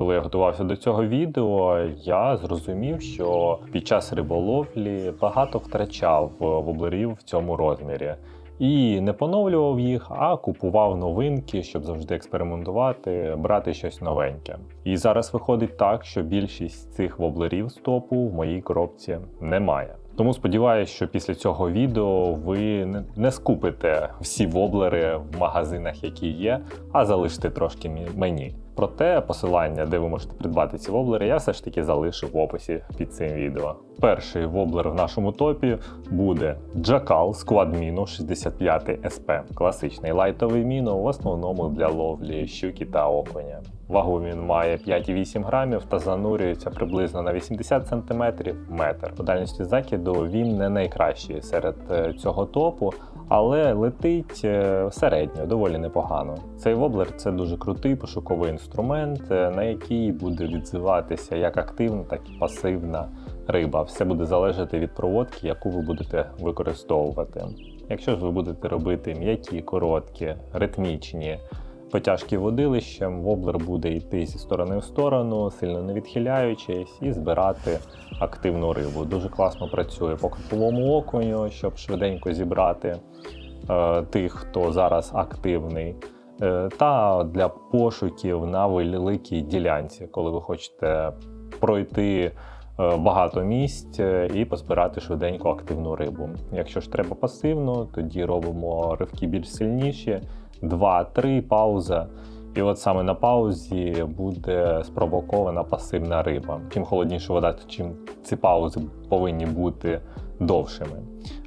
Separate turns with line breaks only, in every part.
Коли я готувався до цього відео, я зрозумів, що під час риболовлі багато втрачав воблерів в цьому розмірі. І не поновлював їх, а купував новинки, щоб завжди експериментувати, брати щось новеньке. І зараз виходить так, що більшість цих воблерів з топу в моїй коробці немає. Тому сподіваюся, що після цього відео ви не- скупите всі воблери в магазинах, які є, а залишите трошки мені. Проте посилання, де ви можете придбати ці воблери, я все ж таки залишив в описі під цим відео. Перший воблер в нашому топі буде Jackal Squad Mino 65 SP. Класичний лайтовий міно, в основному для ловлі щуки та окуня. Вагу він має 5,8 грамів та занурюється приблизно на 80 см метр. По дальності закиду він не найкращий серед е, цього топу, але летить е, середньо, доволі непогано. Цей воблер це дуже крутий пошуковий інструмент, е, на який буде відзиватися як активна, так і пасивна риба. Все буде залежати від проводки, яку ви будете використовувати. Якщо ж ви будете робити м'які, короткі, ритмічні потяжки водилищем, воблер буде йти зі сторони в сторону, сильно не відхиляючись, і збирати активну рибу. Дуже класно працює по котловому окуню, щоб швиденько зібрати е, тих, хто зараз активний. Е, Та для пошуків на великій ділянці, коли ви хочете пройти е, багато місць е, і позбирати швиденько активну рибу. Якщо ж треба пасивно, тоді робимо ривки більш сильніші, 2-3 пауза. І от саме на паузі буде спровокована пасивна риба. Чим холодніша вода, чим ці паузи повинні бути довшими.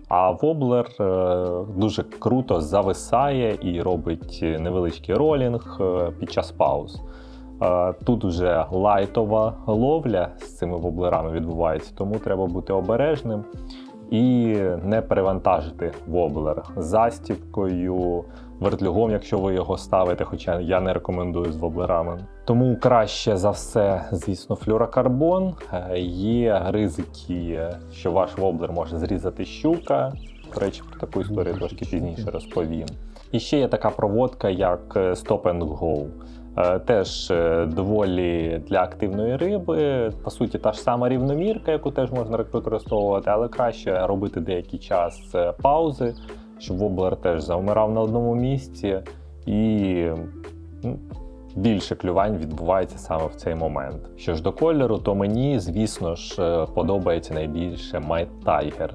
А воблер е, дуже круто зависає і робить невеличкий ролінг е, під час пауз. Е, Тут вже лайтова ловля з цими воблерами відбувається, тому треба бути обережним і не перевантажити воблер застівкою, вертлюгом, якщо ви його ставите, хоча я не рекомендую з воблерами. Тому краще за все, звісно, флюрокарбон. Е, Є ризики, що ваш воблер може зрізати щука. До речі, про таку історію трошки пізніше розповім. І ще є така проводка, як е, Stop and Go. Е, Теж е, доволі для активної риби. По суті, та ж сама рівномірка, яку теж можна використовувати, але краще робити деякий час е, паузи, щоб воблер теж завмирав на одному місці і ну, більше клювань відбувається саме в цей момент. Що ж до кольору, то мені, звісно ж, е, подобається найбільше Might Tiger.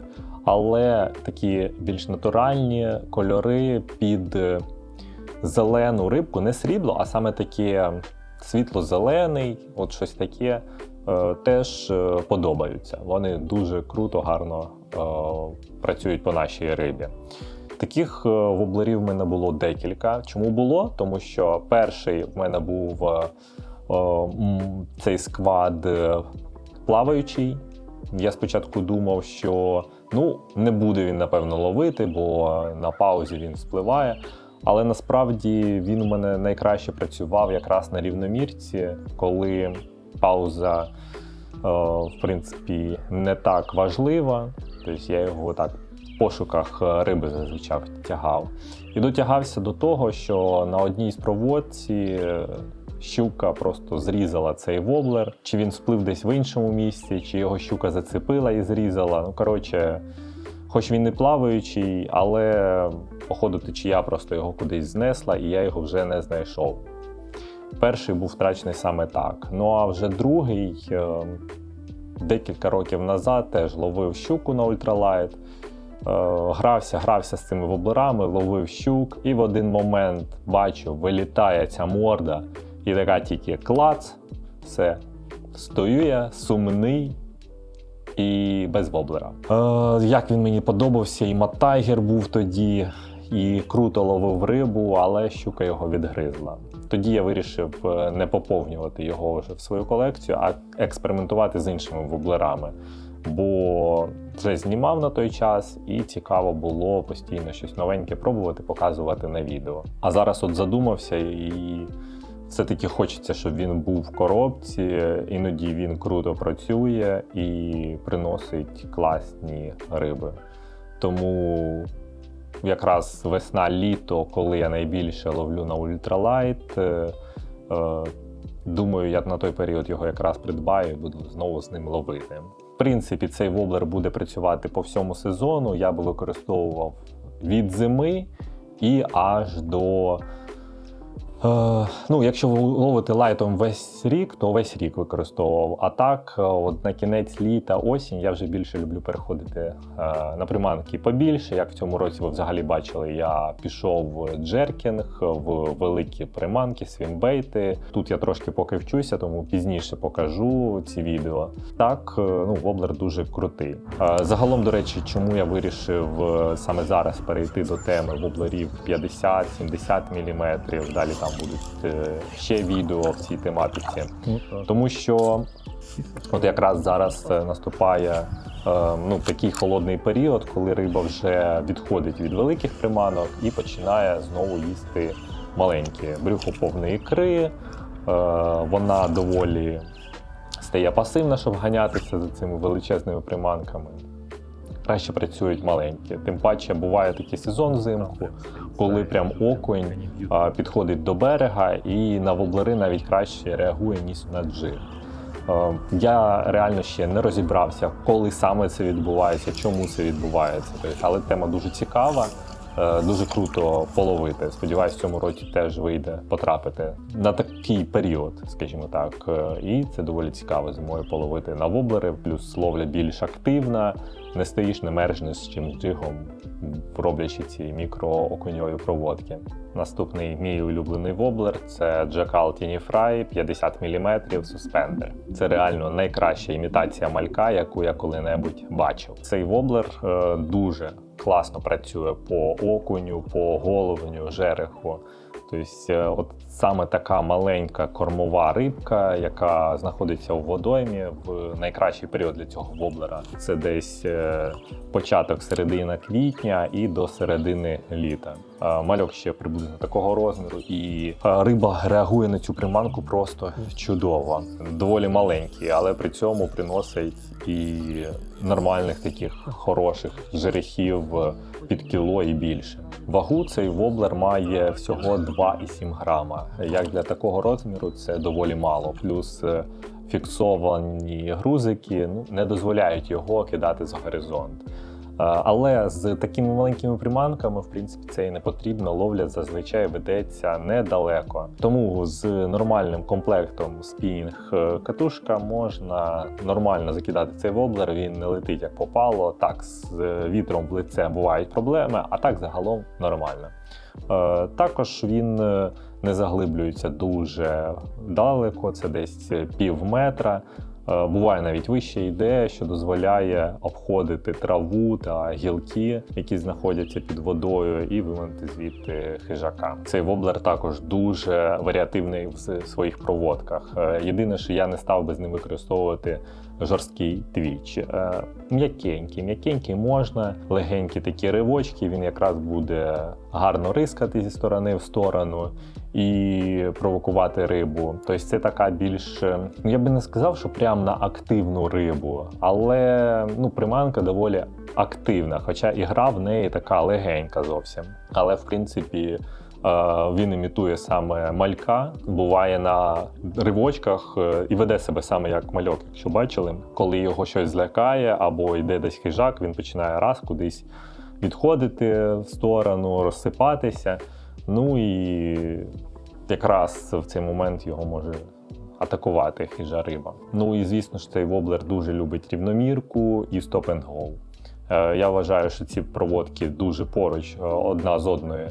Але такі більш натуральні кольори під е, зелену рибку, не срібло, а саме таке світло-зелений, от щось таке, е, теж подобаються. Вони дуже круто, гарно працюють по нашій рибі. Таких е, воблерів в мене було декілька. Чому було? Тому що перший в мене був е, е, цей сквад плаваючий. Я спочатку думав, що ну не буде він напевно ловити, бо на паузі він спливає. Але насправді він у мене найкраще працював якраз на рівномірці, коли пауза, в принципі, не так важлива. Тобто я його так пошуках е, риби зазвичай тягав. І дотягався до того, що на одній з проводці е, щука просто зрізала цей воблер, чи він сплив десь в іншому місці, чи його щука зацепила і зрізала. Ну, коротше, хоч він не плаваючий, але походу течія просто його кудись знесла, і я його вже не знайшов. Перший був втрачений саме так. Ну а вже другий е, декілька років назад теж ловив щуку на ультралайт. Е, Грався, грався з цими воблерами, ловив щук, і в один момент бачу, вилітає ця морда, і така тільки клац, все. Стою я сумний і без воблера. Е, як він мені подобався, і Матайгер був тоді, і круто ловив рибу, але щука його відгризла. Тоді я вирішив е, не поповнювати його вже в свою колекцію, а експериментувати з іншими воблерами. Бо вже знімав на той час, і цікаво було постійно щось новеньке пробувати, показувати на відео. А зараз от задумався і все-таки хочеться, щоб він був в коробці. Іноді він круто працює і приносить класні риби. Тому якраз весна-літо, коли я найбільше ловлю на ультралайт, е, е, Думаю, я на той період його якраз придбаю і буду знову з ним ловити. Принципі, цей воблер буде працювати по всьому сезону. Я би використовував від зими і аж до. Е, ну, якщо ви ловите лайтом весь рік, то весь рік використовував. А так, е, от на кінець літа, осінь, я вже більше люблю переходити е, на приманки побільше. Як в цьому році ви взагалі бачили, я пішов в джеркінг, в великі приманки, свімбейти. Тут я трошки поки вчуся, тому пізніше покажу ці відео. Так, ну, воблер дуже крутий. Загалом, до речі, чому я вирішив саме зараз перейти до теми воблерів 50-70 мм. Далі там будуть е, ще відео в цій тематиці. Тому що от якраз зараз е, наступає е, ну, такий холодний період, коли риба вже відходить від великих приманок і починає знову їсти маленькі. Брюхо повне ікри, вона доволі стає пасивна, щоб ганятися за цими величезними приманками. Краще працюють маленькі. Тим паче буває такий сезон взимку, коли прям окунь підходить до берега і на воблери навіть краще реагує, ніж на джиг. Я реально ще не розібрався, коли саме це відбувається, чому це відбувається. Але тема дуже цікава, е, дуже круто половити. Сподіваюсь, в цьому році теж вийде потрапити на такий період, скажімо так. Е, І це доволі цікаво зимою половити на воблери, плюс ловля більш активна, не стоїш, не з чимось джигом, роблячи ці мікроокуньові проводки. Наступний мій улюблений воблер це Jackal Tiny Fry 50 мм суспендер. Це реально найкраща імітація малька, яку я коли-небудь бачив. Цей воблер е, дуже класно працює по окуню, по головню, жереху. Тобто, е, от саме така маленька кормова рибка, яка знаходиться у водоймі в найкращий період для цього воблера. Це десь е, початок середина квітня і до середини літа. Е, Мальок ще приблизно такого розміру, і риба реагує на цю приманку просто чудово. Доволі маленький, але при цьому приносить і нормальних таких хороших жерехів під кіло і більше. Вагу цей воблер має всього 2,7 грама. Як для такого розміру, це доволі мало. Плюс е, фіксовані грузики ну, не дозволяють його кидати за горизонт. Е, Але з такими маленькими приманками, в принципі, це і не потрібно. Ловля зазвичай ведеться недалеко. Тому з нормальним комплектом спінг е, катушка можна нормально закидати цей воблер. Він не летить як попало. Так, з е, вітром в лице бувають проблеми, а так загалом нормально. Також він не заглиблюється дуже далеко, це десь пів метра. Е, Буває навіть вище йде, що дозволяє обходити траву та гілки, які знаходяться під водою, і виманити звідти хижака. Цей воблер також дуже варіативний в своїх проводках. Е, Єдине, що я не став би з ним використовувати жорсткий твіч. Е, М'якенький, м'якенький можна, легенькі такі ривочки. Він якраз буде гарно рискати зі сторони в сторону і провокувати рибу. Тобто це така більш, е, ну, я би не сказав, що прям на активну рибу, але ну, приманка доволі активна, хоча і в неї така легенька зовсім. Але в принципі. Е, Він імітує саме малька, буває на ривочках е, і веде себе саме як мальок, якщо бачили, коли його щось злякає або йде десь хижак, він починає раз кудись відходити в сторону, розсипатися. Ну і якраз в цей момент його може атакувати хижа риба. Ну і звісно ж, цей воблер дуже любить рівномірку і стоп and go. Е, Я вважаю, що ці проводки дуже поруч одна з одною е,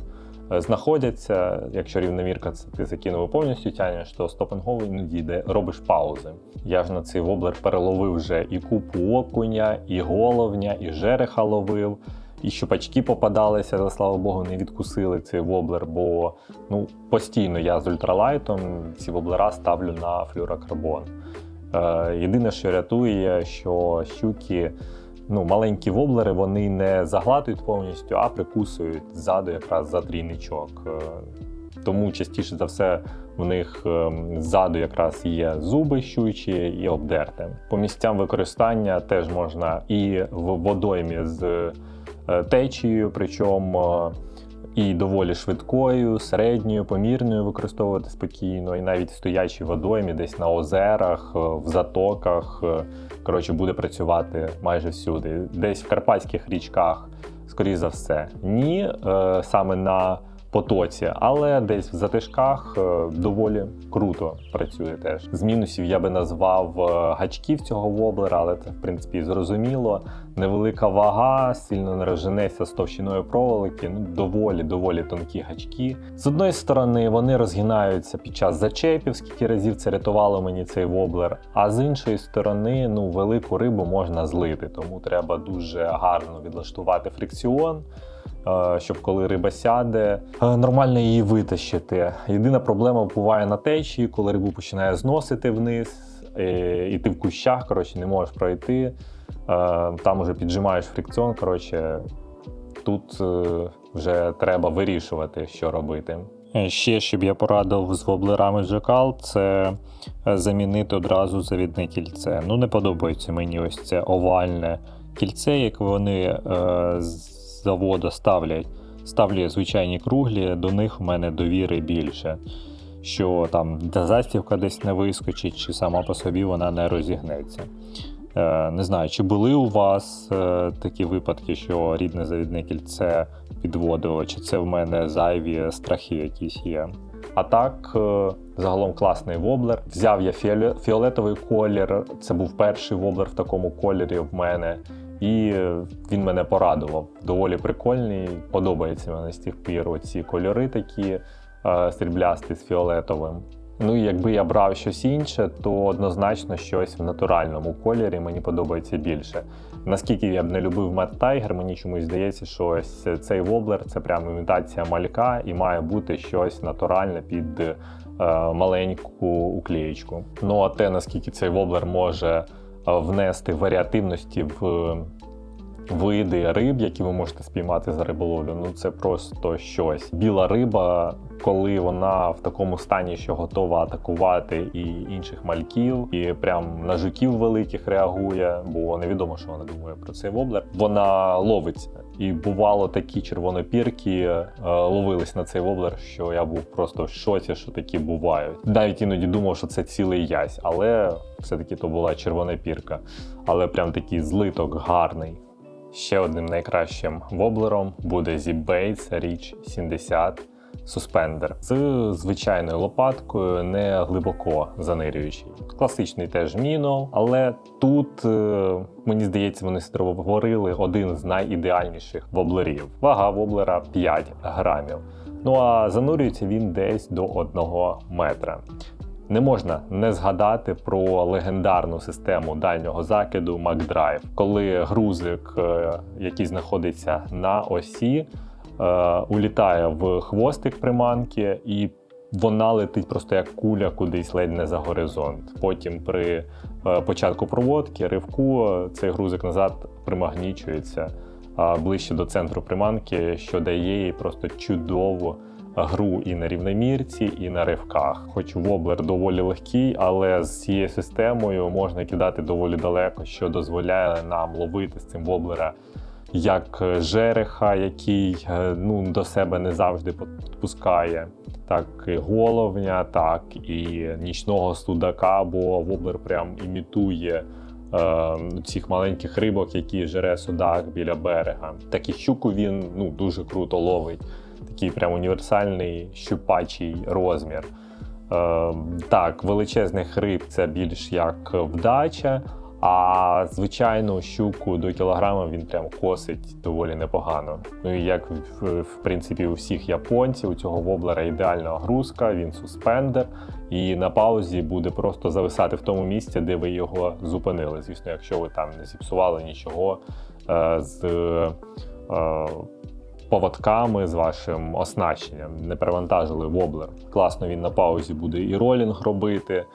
знаходяться. Якщо рівномірка ти закинув повністю тянеш, то стоп and іноді йде, робиш паузи. Я ж на цей воблер переловив вже і купу окуня, і головня, і жереха ловив. І щупачки попадалися, але слава Богу, не відкусили цей воблер, бо ну, постійно я з ультралайтом ці воблера ставлю на флюрокарбон. Е, єдине, що рятує, що щуки, ну, маленькі воблери, вони не заглатують повністю, а прикусують ззаду якраз за трійничок. Е, тому частіше за все в них ем, ззаду якраз є зуби щучі і обдерте. По місцям використання теж можна і в водоймі з е, течією, причому е, і доволі швидкою, середньою, помірною використовувати спокійно, і навіть в стоячій водоймі, десь на озерах, е, в затоках. е, Коротше, буде працювати майже всюди. Десь в карпатських річках, скоріш за все, ні, е, саме на потоці, але десь в затишках е, доволі круто працює теж. З мінусів я би назвав е, гачків цього воблера, але це в принципі зрозуміло. Невелика вага, сильно не з товщиною проволоки. Ну доволі доволі тонкі гачки. З одної сторони вони розгинаються під час зачепів, скільки разів це рятувало мені цей воблер. А з іншої сторони, ну велику рибу можна злити, тому треба дуже гарно відлаштувати фрикціон. Е, Щоб коли риба сяде, е, нормально її витащити. Єдина проблема буває на течії, коли рибу починає зносити вниз, е, і ти в кущах коротше, не можеш пройти. Там уже піджимаєш фрикціон. Коротше, тут вже треба вирішувати, що робити.
Ще щоб я порадив з воблерами Джекал, це замінити одразу завідне кільце. Ну, не подобається мені ось це овальне кільце, як вони е, заводу ставлять. Ставлю звичайні круглі, до них в мене довіри більше. Що там та застівка десь не вискочить, чи сама по собі вона не розігнеться. Е, не знаю, чи були у вас е, такі випадки, що рідне завідне кільце підводило, чи це в мене зайві страхи якісь є.
А так, е, загалом класний воблер. Взяв я фіолетовий колір. Це був перший воблер в такому кольорі в мене. І е, він мене порадував. Доволі прикольний. Подобається мені з тих пір оці кольори такі е, сріблясті з фіолетовим. Ну і якби я брав щось інше, то однозначно щось в натуральному кольорі мені подобається більше. Наскільки я б не любив Mad Tiger, мені чомусь здається, що ось цей воблер це прямо імітація малька і має бути щось натуральне під е, маленьку уклеєчку. Ну а те, наскільки цей воблер може внести варіативності в е, види риб, які ви можете спіймати за риболовлю, ну це просто щось. Біла риба, коли вона в такому стані, що готова атакувати і інших мальків, і прям на жуків великих реагує, бо невідомо, що вона думає про цей воблер. Вона ловиться. І бувало такі червонопірки е, ловились на цей воблер, що я був просто в шоці, що такі бувають. Навіть іноді думав, що це цілий ясь, але все-таки то була червона пірка. Але прям такий злиток гарний. Ще одним найкращим воблером буде ZBaits Reach 70 суспендер з звичайною лопаткою, не глибоко занирюючий. Класичний теж міно, але тут е, мені здається, вони створили один з найідеальніших воблерів. Вага воблера 5 грамів. Ну а занурюється він десь до 1 метра. Не можна не згадати про легендарну систему дальнього закиду MacDrive, коли грузик, е, який знаходиться на осі, улітає в хвостик приманки, і вона летить просто як куля кудись ледь не за горизонт. Потім при е, початку проводки, ривку, е, цей грузик назад примагнічується е, ближче до центру приманки, що дає їй просто чудову гру і на рівномірці, і на ривках. Хоч воблер доволі легкий, але з цією системою можна кидати доволі далеко, що дозволяє нам ловити з цим воблера як жереха, який е, ну, до себе не завжди підпускає, так і головня, так і нічного судака, бо воблер прям імітує. е, Цих маленьких рибок, які жере судак біля берега. Так і щуку він ну, дуже круто ловить такий прям універсальний щупачий розмір. Е, так, величезних риб це більш як вдача, а звичайну щуку до кілограма він прям косить доволі непогано. Ну і як в, в принципі у всіх японців, у цього воблера ідеальна огрузка, він суспендер, і на паузі буде просто зависати в тому місці, де ви його зупинили. Звісно, якщо ви там не зіпсували нічого е, з. Е, поводками з вашим оснащенням, не перевантажили воблер. Класно він на паузі буде і ролінг робити,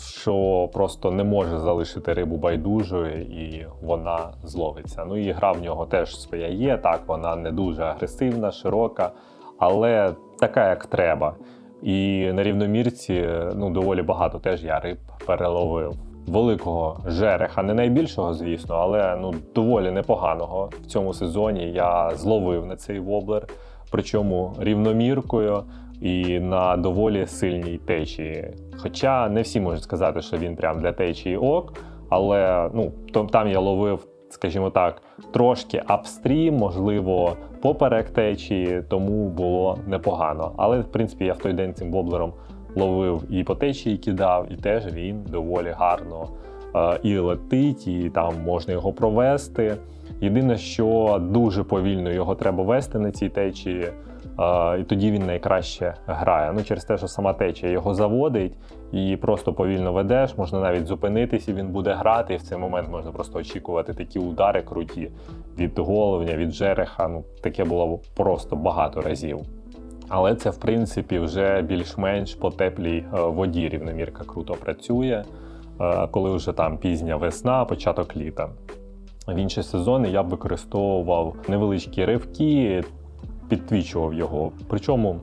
що просто не може залишити рибу байдужою і вона зловиться. Ну і гра в нього теж своя є. Так, вона не дуже агресивна, широка, але така, як треба. І на рівномірці ну, доволі багато теж я риб переловив. Великого жереха, не найбільшого, звісно, але ну доволі непоганого в цьому сезоні. Я зловив на цей воблер. причому рівноміркою і на доволі сильній течії. Хоча не всі можуть сказати, що він прям для течії ок, але ну, там я ловив, скажімо так, трошки апстрім, можливо, поперек течії, тому було непогано. Але, в принципі, я в той день цим воблером ловив і по течії кидав, і теж він доволі гарно е, і летить, і там можна його провести. Єдине, що дуже повільно його треба вести на цій течії, і тоді він найкраще грає. Ну, через те, що сама течія його заводить і просто повільно ведеш, можна навіть зупинитись, і він буде грати. І в цей момент можна просто очікувати такі удари круті від головня, від жереха. Ну, таке було просто багато разів. Але це, в принципі, вже більш-менш по теплій е, воді рівномірка круто працює, е, коли вже там пізня весна, початок літа. В інші сезони я б використовував невеличкі ривки, підтвічував його. Причому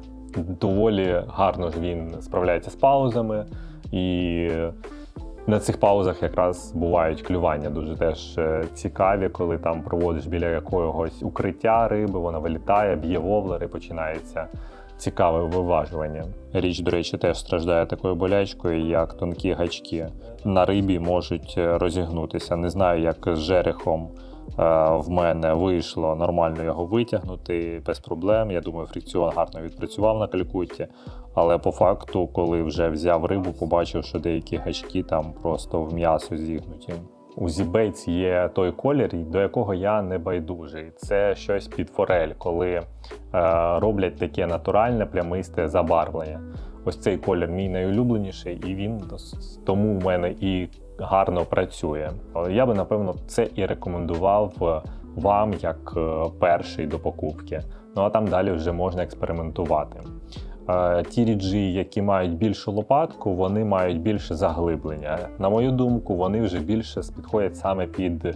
доволі гарно ж він справляється з паузами, і на цих паузах якраз бувають клювання дуже теж е, цікаві, коли там проводиш біля якогось укриття риби, вона вилітає, б'є воблер і починається цікаве виважування.
Річ, до речі, теж страждає такою болячкою, як тонкі гачки. На рибі можуть е, розігнутися. Не знаю, як з жерехом е, в мене вийшло нормально його витягнути без проблем. Я думаю, фрикціон гарно відпрацював на калькутті. Але по факту, коли вже взяв рибу, побачив, що деякі гачки там просто в м'ясо зігнуті.
У зібейць є той колір, до якого я не байдужий. Це щось під форель, коли е, роблять таке натуральне плямисте забарвлення. Ось цей колір мій найулюбленіший, і він тому в мене і гарно працює. Я би напевно це і рекомендував е, вам як е, перший до покупки. Ну а там далі вже можна експериментувати. Е, Ті ріджі, які мають більшу лопатку, вони мають більше заглиблення. На мою думку, вони вже більше підходять саме під е,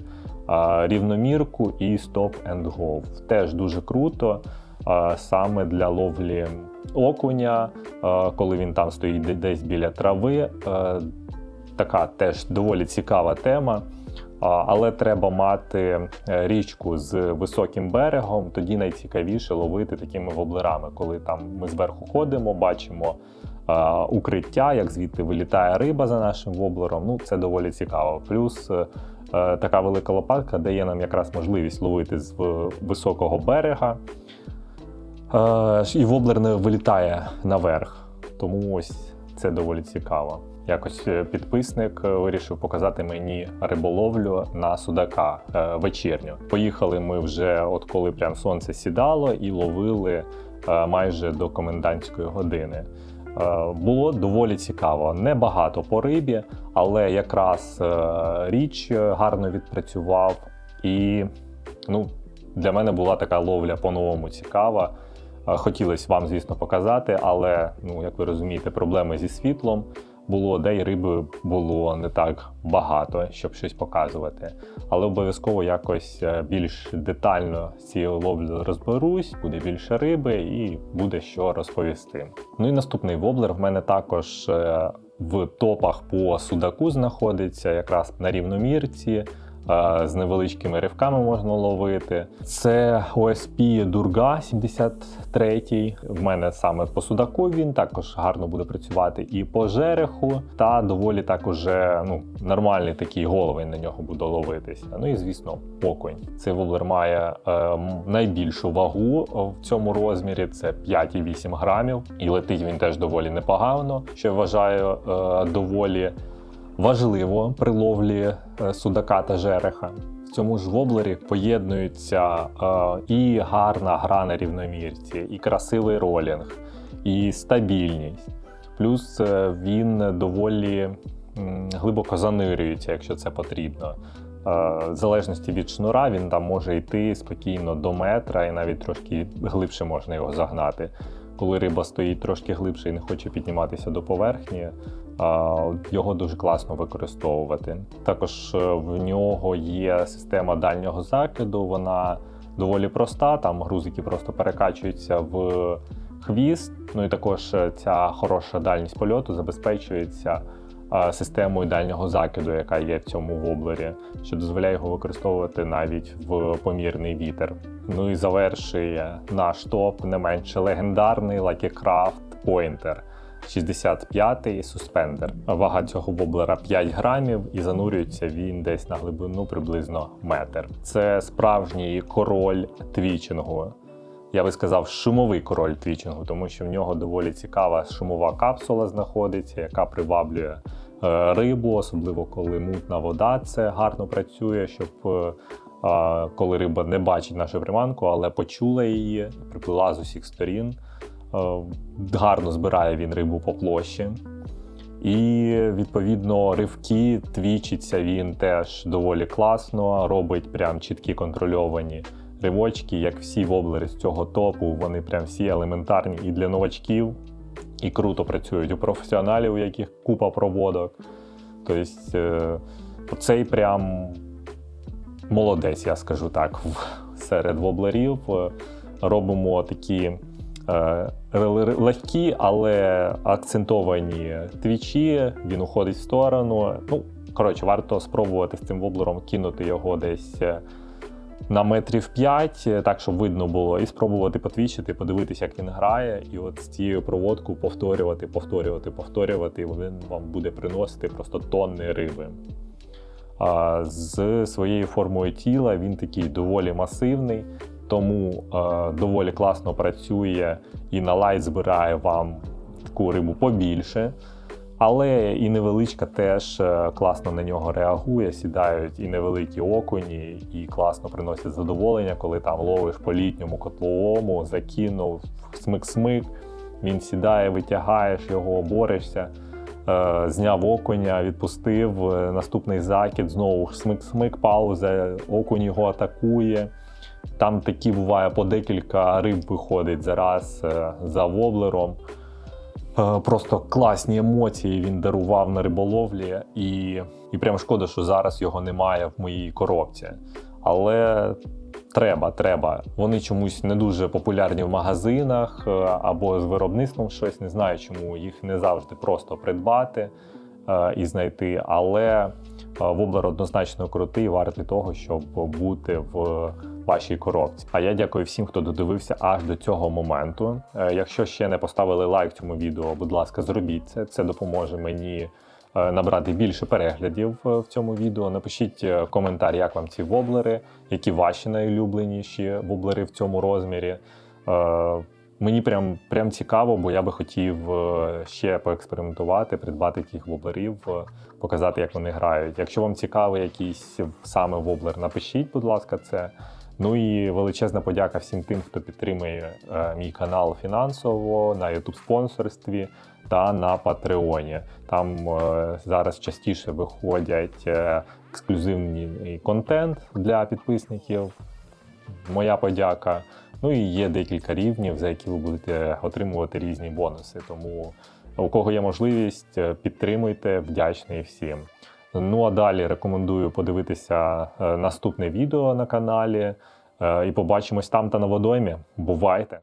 рівномірку і go. Теж дуже круто. е, Саме для ловлі окуня, коли він там стоїть десь біля трави. Така теж доволі цікава тема. Але треба мати е, річку з високим берегом, тоді найцікавіше ловити такими воблерами, коли там ми зверху ходимо, бачимо укриття, як звідти вилітає риба за нашим воблером. Ну це доволі цікаво. Плюс е, е, така велика лопатка дає нам якраз можливість ловити з високого берега, і воблер не вилітає наверх. Тому ось це доволі цікаво. Якось е, підписник е, вирішив показати мені риболовлю на судака е, вечірню. Поїхали ми вже, от коли прям сонце сідало, і ловили майже до комендантської години. Було доволі цікаво. Небагато по рибі, але якраз річ гарно відпрацював. І ну, для мене була така ловля по-новому цікава. Хотілося вам, звісно, показати, але ну, як ви розумієте, проблеми зі світлом було, де й риби було не так багато, щоб щось показувати. Але обов'язково якось е, більш детально з цією ловлю розберусь, буде більше риби і буде що розповісти. Ну і наступний воблер в мене також е, в топах по судаку знаходиться, якраз на рівномірці. З невеличкими ривками можна ловити. Це OSP Дурга 73. В мене саме по судаку він також гарно буде працювати і по жереху, та доволі так уже ну, нормальний такий головень на нього буде ловитися. Ну і звісно, окунь. Цей воблер має е, найбільшу вагу в цьому розмірі. Це 5,8 грамів. І летить він теж доволі непогано, що я вважаю е, доволі важливо при ловлі е, судака та жереха. В цьому ж воблері поєднуються е, і гарна гра на рівномірці, і красивий ролінг, і стабільність. Плюс е, він доволі глибоко занирюється, якщо це потрібно. В залежності від шнура він там може йти спокійно до метра і навіть трошки глибше можна його загнати. Коли риба стоїть трошки глибше і не хоче підніматися до поверхні, його дуже класно використовувати. Також е, в нього є система дальнього закиду, вона доволі проста. Там грузики просто перекачуються в хвіст. Ну і також е, ця хороша дальність польоту забезпечується е, системою дальнього закиду, яка є в цьому воблері, що дозволяє його використовувати навіть в помірний вітер. Ну і завершує наш топ не менше легендарний Lucky Craft Pointer. 65-й суспендер. Вага цього воблера 5 грамів і занурюється він десь на глибину приблизно метр. Це справжній король твічингу. Я би сказав, шумовий король твічингу, тому що в нього доволі цікава шумова капсула знаходиться, яка приваблює е, рибу, особливо коли мутна вода. Це гарно працює, щоб е, коли риба не бачить нашу приманку, але почула її, приплила з усіх сторін. Е, Гарно збирає він рибу по площі. І відповідно ривки твічиться він теж доволі класно, робить прям чіткі контрольовані ривочки, як всі воблери з цього топу. Вони прям всі елементарні і для новачків, і круто працюють у професіоналів, у яких купа проводок. Тобто, е, цей прям молодець, я скажу так, серед воблерів. Е, Робимо такі легкі, але акцентовані твічі. Він уходить в сторону. Ну, коротше, варто спробувати з цим воблером кинути його десь. е, На метрів 5, так щоб видно було, і спробувати потвічити, подивитися, як він грає, і от з цією проводкою повторювати, повторювати, повторювати, і він вам буде приносити просто тонни риби. А з своєю формою тіла він такий доволі масивний, тому е, доволі класно працює і на лайт збирає вам таку рибу побільше. Але і невеличка теж е, класно на нього реагує. Сідають і невеликі окуні, і класно приносять задоволення, коли там ловиш по літньому котловому, закинув смик-смик. Він сідає, витягаєш його, борешся. Е, Зняв окуня, відпустив. е, Наступний закид, знову смик-смик, пауза, окунь його атакує. Там такі буває по декілька риб виходить зараз е, за воблером. Е, Просто класні емоції він дарував на риболовлі, і, і прям шкода, що зараз його немає в моїй коробці. Але треба, треба. Вони чомусь не дуже популярні в магазинах е, або з виробництвом щось. Не знаю, чому їх не завжди просто придбати і знайти. Але воблер однозначно крутий, вартий того, щоб бути в вашій коробці. А я дякую всім, хто додивився аж до цього моменту. Е, Якщо ще не поставили лайк цьому відео, будь ласка, зробіть це. Це допоможе мені е, набрати більше переглядів е, в цьому відео. Напишіть коментар, як вам ці воблери, які ваші найулюбленіші воблери в цьому розмірі. Мені прям, прям цікаво, бо я би хотів ще поекспериментувати, придбати таких воблерів, показати, як вони грають. Якщо вам цікавий якийсь саме воблер, напишіть, будь ласка, це. Ну і величезна подяка всім тим, хто підтримує е, мій канал фінансово на youtube спонсорстві та на Патреоні. Там е, зараз частіше виходять е, ексклюзивний контент для підписників. Моя подяка. Ну і є декілька рівнів, за які ви будете отримувати різні бонуси. Тому у кого є можливість, підтримуйте, вдячний всім. Ну а далі рекомендую подивитися е, наступне відео на каналі. е, І побачимось там та на водоймі. Бувайте!